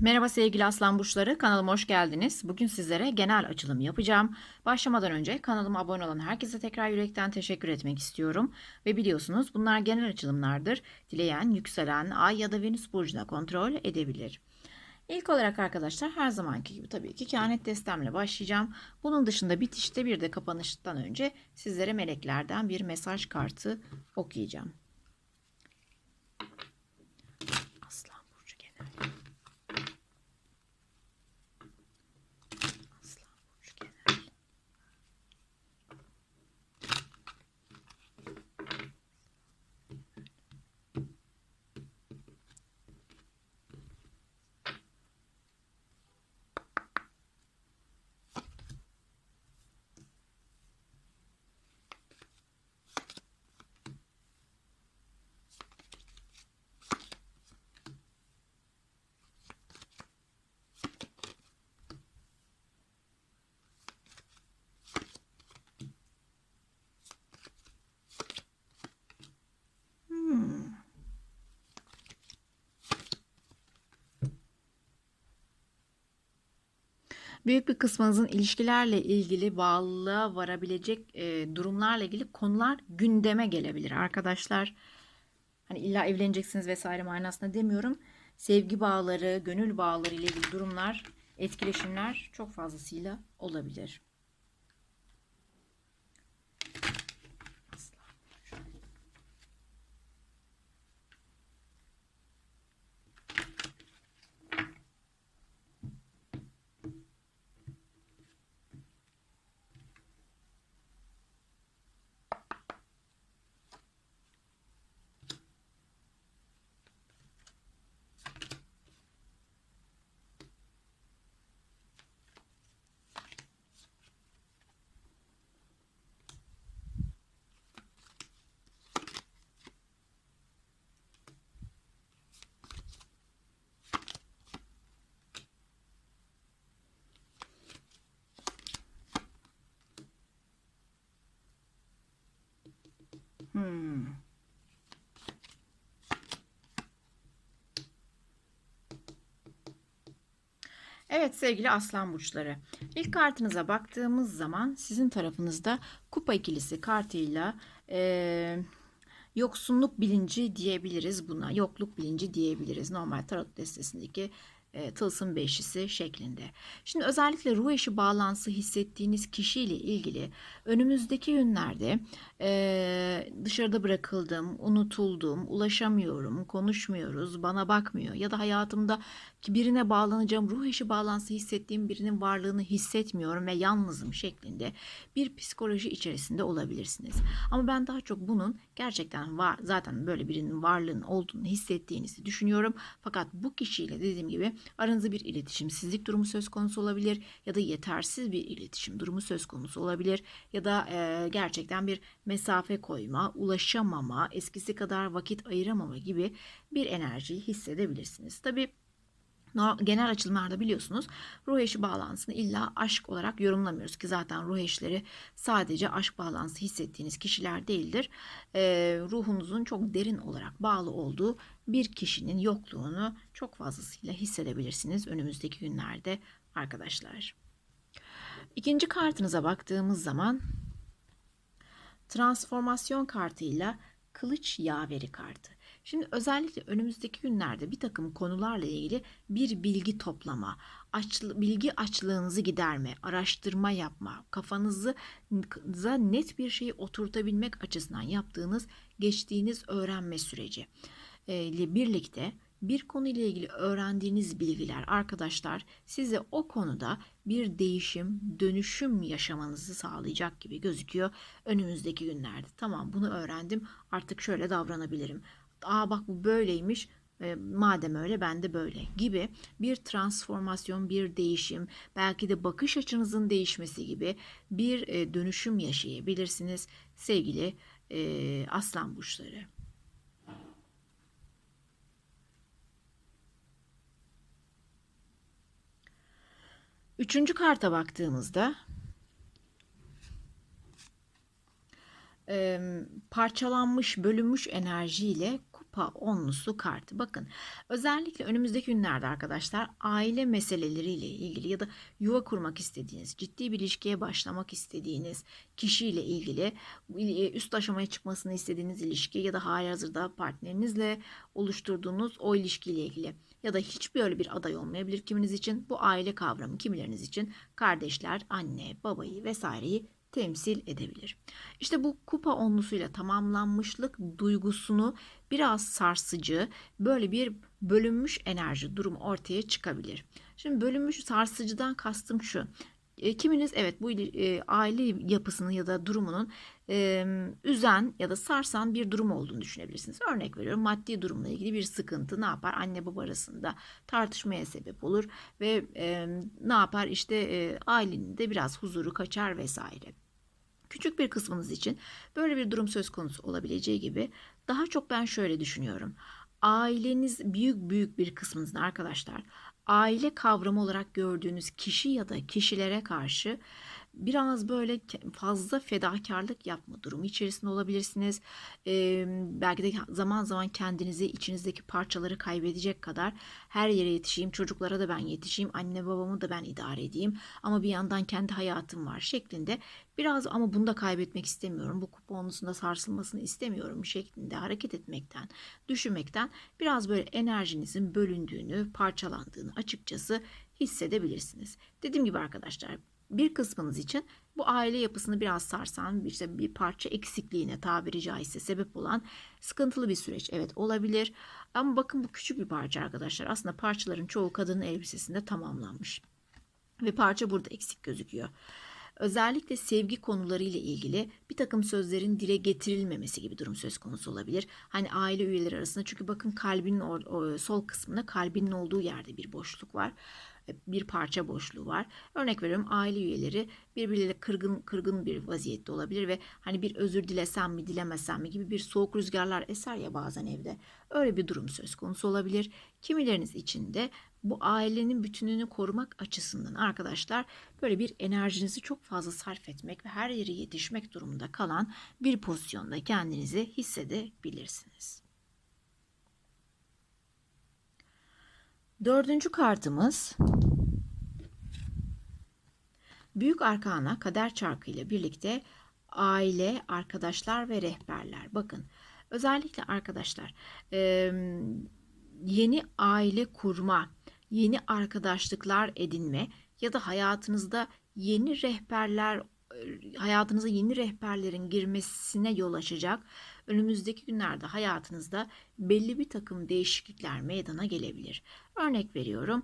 Merhaba sevgili aslan burçları kanalıma hoş geldiniz. Bugün sizlere genel açılım yapacağım. Başlamadan önce kanalıma abone olan herkese tekrar yürekten teşekkür etmek istiyorum. Ve biliyorsunuz bunlar genel açılımlardır. Dileyen yükselen ay ya da venüs burcuna kontrol edebilir. İlk olarak arkadaşlar her zamanki gibi tabii ki kehanet destemle başlayacağım. Bunun dışında bitişte bir de kapanıştan önce sizlere meleklerden bir mesaj kartı okuyacağım. Aslan burcu genel. Aslan burcu genel. Hmm. Büyük bir kısmınızın ilişkilerle ilgili bağlılığa varabilecek e, durumlarla ilgili konular gündeme gelebilir arkadaşlar. Hani illa evleneceksiniz vesaire manasında demiyorum. Sevgi bağları, gönül bağları ile ilgili durumlar, etkileşimler çok fazlasıyla olabilir. Hmm. Evet sevgili aslan burçları. İlk kartınıza baktığımız zaman sizin tarafınızda kupa ikilisi kartıyla eee, yoksunluk bilinci diyebiliriz buna. Yokluk bilinci diyebiliriz. Normal tarot destesindeki e, tılsım beşlisi şeklinde. Şimdi özellikle ruh eşi bağlantısı hissettiğiniz kişiyle ilgili önümüzdeki günlerde e, dışarıda bırakıldım, unutuldum, ulaşamıyorum, konuşmuyoruz, bana bakmıyor ya da hayatımda birine bağlanacağım, ruh eşi bağlantısı hissettiğim birinin varlığını hissetmiyorum ve yalnızım şeklinde bir psikoloji içerisinde olabilirsiniz. Ama ben daha çok bunun gerçekten var zaten böyle birinin varlığının olduğunu hissettiğinizi düşünüyorum. Fakat bu kişiyle dediğim gibi aranızda bir iletişimsizlik durumu söz konusu olabilir ya da yetersiz bir iletişim durumu söz konusu olabilir ya da e, gerçekten bir mesafe koyma, ulaşamama, eskisi kadar vakit ayıramama gibi bir enerjiyi hissedebilirsiniz. Tabii genel açılımlarda biliyorsunuz ruh eşi bağlantısını illa aşk olarak yorumlamıyoruz ki zaten ruh eşleri sadece aşk bağlantısı hissettiğiniz kişiler değildir. Ee, ruhunuzun çok derin olarak bağlı olduğu bir kişinin yokluğunu çok fazlasıyla hissedebilirsiniz önümüzdeki günlerde arkadaşlar. İkinci kartınıza baktığımız zaman transformasyon kartıyla kılıç yaveri kartı. Şimdi özellikle önümüzdeki günlerde bir takım konularla ilgili bir bilgi toplama, açlı, bilgi açlığınızı giderme, araştırma yapma, kafanızı net bir şeyi oturtabilmek açısından yaptığınız, geçtiğiniz öğrenme süreci ile birlikte bir konuyla ilgili öğrendiğiniz bilgiler arkadaşlar size o konuda bir değişim, dönüşüm yaşamanızı sağlayacak gibi gözüküyor önümüzdeki günlerde. Tamam bunu öğrendim artık şöyle davranabilirim. Aa bak bu böyleymiş e, madem öyle ben de böyle gibi bir transformasyon, bir değişim, belki de bakış açınızın değişmesi gibi bir e, dönüşüm yaşayabilirsiniz sevgili e, aslan burçları. Üçüncü karta baktığımızda parçalanmış, bölünmüş enerjiyle kupa onlusu kartı. Bakın özellikle önümüzdeki günlerde arkadaşlar aile meseleleriyle ilgili ya da yuva kurmak istediğiniz, ciddi bir ilişkiye başlamak istediğiniz kişiyle ilgili e, üst aşamaya çıkmasını istediğiniz ilişki ya da halihazırda partnerinizle oluşturduğunuz o ilişkiyle ilgili ya da hiçbir öyle bir aday olmayabilir kiminiz için. Bu aile kavramı kimileriniz için kardeşler, anne, babayı vesaireyi temsil edebilir. İşte bu kupa onlusuyla tamamlanmışlık duygusunu biraz sarsıcı, böyle bir bölünmüş enerji durumu ortaya çıkabilir. Şimdi bölünmüş sarsıcıdan kastım şu. E, kiminiz evet bu e, aile yapısını ya da durumunun üzen ya da sarsan bir durum olduğunu düşünebilirsiniz. Örnek veriyorum maddi durumla ilgili bir sıkıntı ne yapar? Anne baba arasında tartışmaya sebep olur ve ne yapar? İşte e, ailenin de biraz huzuru kaçar vesaire. Küçük bir kısmınız için böyle bir durum söz konusu olabileceği gibi daha çok ben şöyle düşünüyorum. Aileniz büyük büyük bir kısmınızın arkadaşlar aile kavramı olarak gördüğünüz kişi ya da kişilere karşı biraz böyle fazla fedakarlık yapma durumu içerisinde olabilirsiniz. Ee, belki de zaman zaman kendinizi içinizdeki parçaları kaybedecek kadar her yere yetişeyim, çocuklara da ben yetişeyim, anne babamı da ben idare edeyim ama bir yandan kendi hayatım var şeklinde biraz ama bunu da kaybetmek istemiyorum, bu kuponlusunda sarsılmasını istemiyorum şeklinde hareket etmekten, düşünmekten biraz böyle enerjinizin bölündüğünü, parçalandığını açıkçası hissedebilirsiniz. Dediğim gibi arkadaşlar bir kısmınız için bu aile yapısını biraz sarsan işte bir parça eksikliğine tabiri caizse sebep olan sıkıntılı bir süreç evet olabilir. Ama bakın bu küçük bir parça arkadaşlar. Aslında parçaların çoğu kadının elbisesinde tamamlanmış. Ve parça burada eksik gözüküyor. Özellikle sevgi konuları ile ilgili bir takım sözlerin dile getirilmemesi gibi durum söz konusu olabilir. Hani aile üyeleri arasında çünkü bakın kalbinin sol kısmında kalbinin olduğu yerde bir boşluk var bir parça boşluğu var. Örnek veriyorum aile üyeleri birbirleriyle kırgın kırgın bir vaziyette olabilir ve hani bir özür dilesem mi dilemesem mi gibi bir soğuk rüzgarlar eser ya bazen evde. Öyle bir durum söz konusu olabilir. Kimileriniz için de bu ailenin bütünlüğünü korumak açısından arkadaşlar böyle bir enerjinizi çok fazla sarf etmek ve her yere yetişmek durumunda kalan bir pozisyonda kendinizi hissedebilirsiniz. Dördüncü kartımız Büyük Arkana kader çarkı ile birlikte aile, arkadaşlar ve rehberler. Bakın özellikle arkadaşlar yeni aile kurma, yeni arkadaşlıklar edinme ya da hayatınızda yeni rehberler hayatınıza yeni rehberlerin girmesine yol açacak önümüzdeki günlerde hayatınızda belli bir takım değişiklikler meydana gelebilir. Örnek veriyorum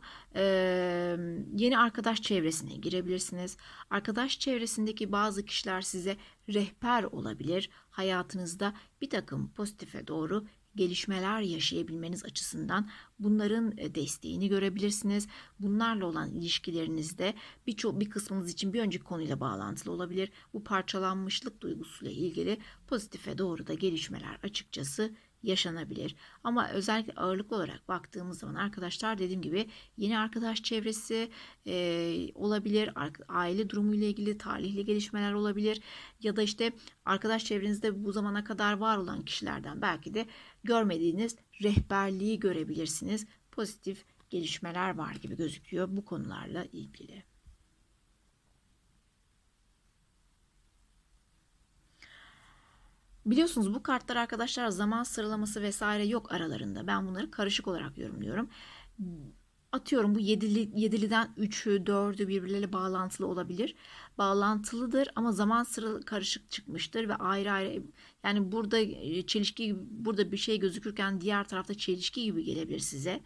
yeni arkadaş çevresine girebilirsiniz. Arkadaş çevresindeki bazı kişiler size rehber olabilir. Hayatınızda bir takım pozitife doğru gelişmeler yaşayabilmeniz açısından bunların e, desteğini görebilirsiniz. Bunlarla olan ilişkilerinizde birçok bir kısmınız için bir önceki konuyla bağlantılı olabilir. Bu parçalanmışlık duygusuyla ilgili pozitife doğru da gelişmeler açıkçası yaşanabilir. Ama özellikle ağırlıklı olarak baktığımız zaman arkadaşlar dediğim gibi yeni arkadaş çevresi e, olabilir. Aile durumu ile ilgili talihli gelişmeler olabilir. Ya da işte arkadaş çevrenizde bu zamana kadar var olan kişilerden belki de görmediğiniz rehberliği görebilirsiniz. Pozitif gelişmeler var gibi gözüküyor bu konularla ilgili. Biliyorsunuz bu kartlar arkadaşlar zaman sıralaması vesaire yok aralarında. Ben bunları karışık olarak yorumluyorum. Atıyorum bu yedili, yediliden 3'ü 4'ü birbirleriyle bağlantılı olabilir. Bağlantılıdır ama zaman sıra karışık çıkmıştır ve ayrı ayrı yani burada e, çelişki burada bir şey gözükürken diğer tarafta çelişki gibi gelebilir size.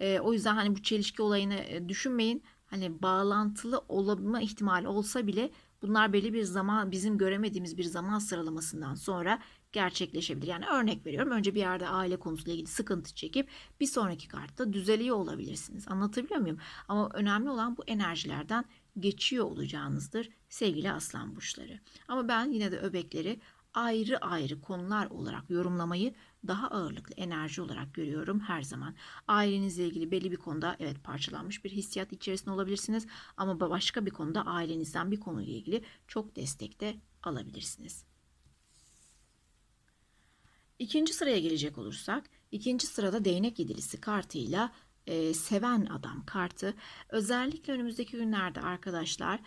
E, o yüzden hani bu çelişki olayını e, düşünmeyin. Hani bağlantılı olma ihtimali olsa bile Bunlar belli bir zaman bizim göremediğimiz bir zaman sıralamasından sonra gerçekleşebilir. Yani örnek veriyorum önce bir yerde aile konusuyla ilgili sıkıntı çekip bir sonraki kartta düzeliyor olabilirsiniz. Anlatabiliyor muyum? Ama önemli olan bu enerjilerden geçiyor olacağınızdır sevgili aslan burçları. Ama ben yine de öbekleri ayrı ayrı konular olarak yorumlamayı daha ağırlıklı enerji olarak görüyorum her zaman. Ailenizle ilgili belli bir konuda evet parçalanmış bir hissiyat içerisinde olabilirsiniz ama başka bir konuda ailenizden bir konuyla ilgili çok destek de alabilirsiniz. İkinci sıraya gelecek olursak, ikinci sırada değnek yedilisi kartıyla e, seven adam kartı. Özellikle önümüzdeki günlerde arkadaşlar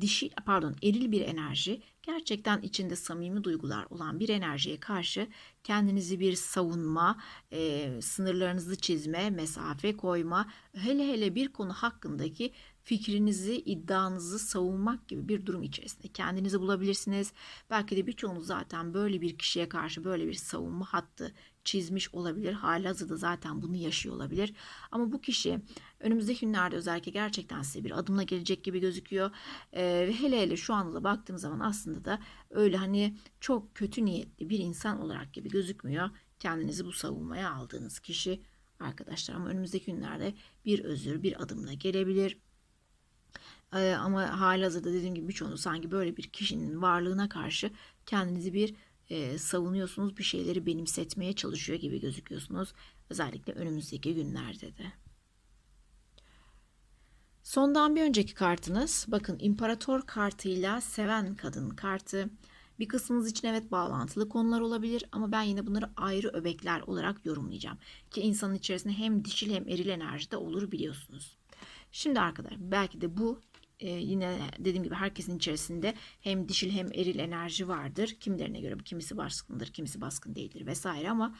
dişi pardon eril bir enerji gerçekten içinde samimi duygular olan bir enerjiye karşı kendinizi bir savunma, e, sınırlarınızı çizme, mesafe koyma, hele hele bir konu hakkındaki fikrinizi, iddianızı savunmak gibi bir durum içerisinde kendinizi bulabilirsiniz. Belki de birçoğunuz zaten böyle bir kişiye karşı böyle bir savunma hattı çizmiş olabilir. Halihazırda zaten bunu yaşıyor olabilir. Ama bu kişi önümüzdeki günlerde özellikle gerçekten size bir adımla gelecek gibi gözüküyor. Ee, ve hele hele şu anda da baktığım zaman aslında da öyle hani çok kötü niyetli bir insan olarak gibi gözükmüyor. Kendinizi bu savunmaya aldığınız kişi arkadaşlar ama önümüzdeki günlerde bir özür, bir adımla gelebilir. Ee, ama halihazırda dediğim gibi birçoğunuz sanki böyle bir kişinin varlığına karşı kendinizi bir e, savunuyorsunuz, bir şeyleri benimsetmeye çalışıyor gibi gözüküyorsunuz. Özellikle önümüzdeki günlerde de. Sondan bir önceki kartınız bakın imparator kartıyla seven kadın kartı. Bir kısmınız için evet bağlantılı konular olabilir ama ben yine bunları ayrı öbekler olarak yorumlayacağım. Ki insanın içerisinde hem dişil hem eril enerji de olur biliyorsunuz. Şimdi arkadaşlar belki de bu e, yine dediğim gibi herkesin içerisinde hem dişil hem eril enerji vardır. Kimilerine göre kimisi baskındır, kimisi baskın değildir vesaire ama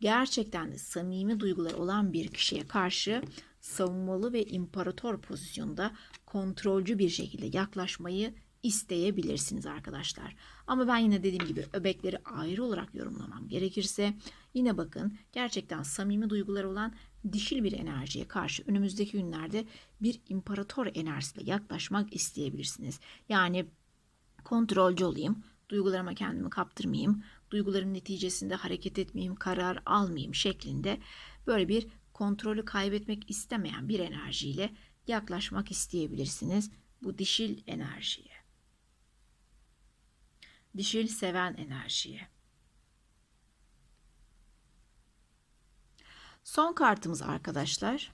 gerçekten samimi duygular olan bir kişiye karşı savunmalı ve imparator pozisyonda kontrolcü bir şekilde yaklaşmayı isteyebilirsiniz arkadaşlar. Ama ben yine dediğim gibi öbekleri ayrı olarak yorumlamam gerekirse yine bakın gerçekten samimi duygular olan dişil bir enerjiye karşı önümüzdeki günlerde bir imparator enerjisiyle yaklaşmak isteyebilirsiniz. Yani kontrolcü olayım, duygularıma kendimi kaptırmayayım, duygularım neticesinde hareket etmeyeyim, karar almayayım şeklinde böyle bir kontrolü kaybetmek istemeyen bir enerjiyle yaklaşmak isteyebilirsiniz bu dişil enerjiye. Dişil seven enerjiye. Son kartımız arkadaşlar.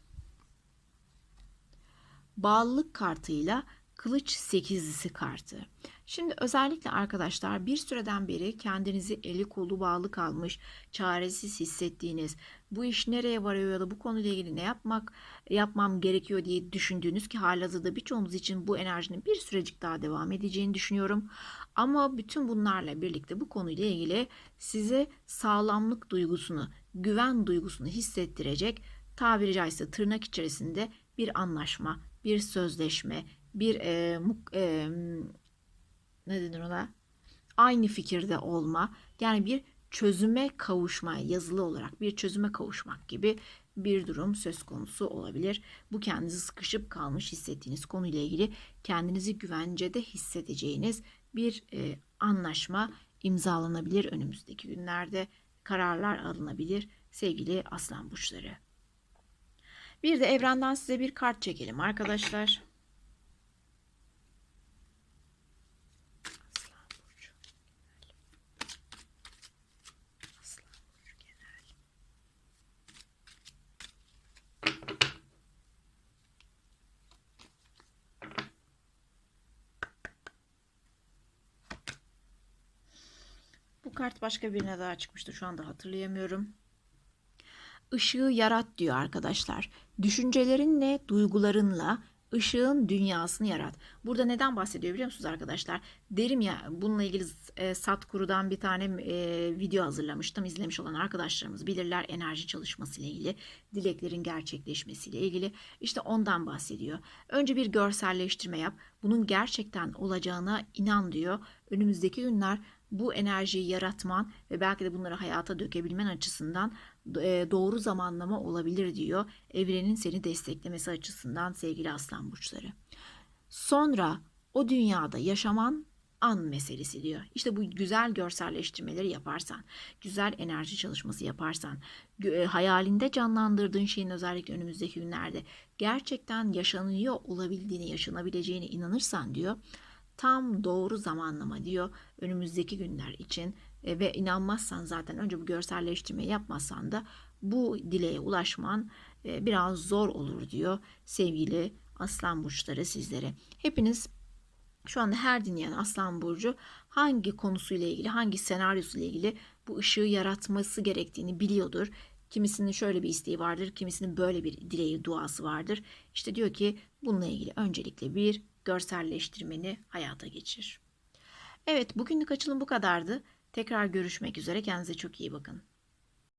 Bağlılık kartıyla kılıç sekizlisi kartı. Şimdi özellikle arkadaşlar bir süreden beri kendinizi eli kolu bağlı kalmış, çaresiz hissettiğiniz, bu iş nereye varıyor ya da bu konuyla ilgili ne yapmak yapmam gerekiyor diye düşündüğünüz ki halihazırda birçoğumuz için bu enerjinin bir sürecik daha devam edeceğini düşünüyorum. Ama bütün bunlarla birlikte bu konuyla ilgili size sağlamlık duygusunu, güven duygusunu hissettirecek tabiri caizse tırnak içerisinde bir anlaşma, bir sözleşme, bir e, e, ne denir ona? Aynı fikirde olma. Yani bir çözüme kavuşma, yazılı olarak bir çözüme kavuşmak gibi bir durum söz konusu olabilir. Bu kendinizi sıkışıp kalmış hissettiğiniz konuyla ilgili kendinizi güvencede hissedeceğiniz bir e, anlaşma imzalanabilir önümüzdeki günlerde. Kararlar alınabilir sevgili aslan burçları. Bir de evrenden size bir kart çekelim arkadaşlar. Kart başka birine daha çıkmıştı. Şu anda hatırlayamıyorum. Işığı yarat diyor arkadaşlar. Düşüncelerinle, duygularınla ışığın dünyasını yarat. Burada neden bahsediyor biliyor musunuz arkadaşlar? Derim ya bununla ilgili e, Satkuru'dan bir tane e, video hazırlamıştım. İzlemiş olan arkadaşlarımız bilirler enerji çalışması ile ilgili, dileklerin gerçekleşmesi ile ilgili. İşte ondan bahsediyor. Önce bir görselleştirme yap. Bunun gerçekten olacağına inan diyor. Önümüzdeki günler bu enerjiyi yaratman ve belki de bunları hayata dökebilmen açısından e, doğru zamanlama olabilir diyor. Evrenin seni desteklemesi açısından sevgili aslan burçları. Sonra o dünyada yaşaman an meselesi diyor. İşte bu güzel görselleştirmeleri yaparsan, güzel enerji çalışması yaparsan, e, hayalinde canlandırdığın şeyin özellikle önümüzdeki günlerde gerçekten yaşanıyor olabildiğini, yaşanabileceğine inanırsan diyor tam doğru zamanlama diyor önümüzdeki günler için e, ve inanmazsan zaten önce bu görselleştirmeyi yapmazsan da bu dileğe ulaşman e, biraz zor olur diyor sevgili aslan burçları sizlere. Hepiniz şu anda her dinleyen aslan burcu hangi konusuyla ilgili, hangi senaryosuyla ilgili bu ışığı yaratması gerektiğini biliyordur. Kimisinin şöyle bir isteği vardır, kimisinin böyle bir dileği, duası vardır. İşte diyor ki bununla ilgili öncelikle bir görselleştirmeni hayata geçir. Evet, bugünlük açılım bu kadardı. Tekrar görüşmek üzere. Kendinize çok iyi bakın.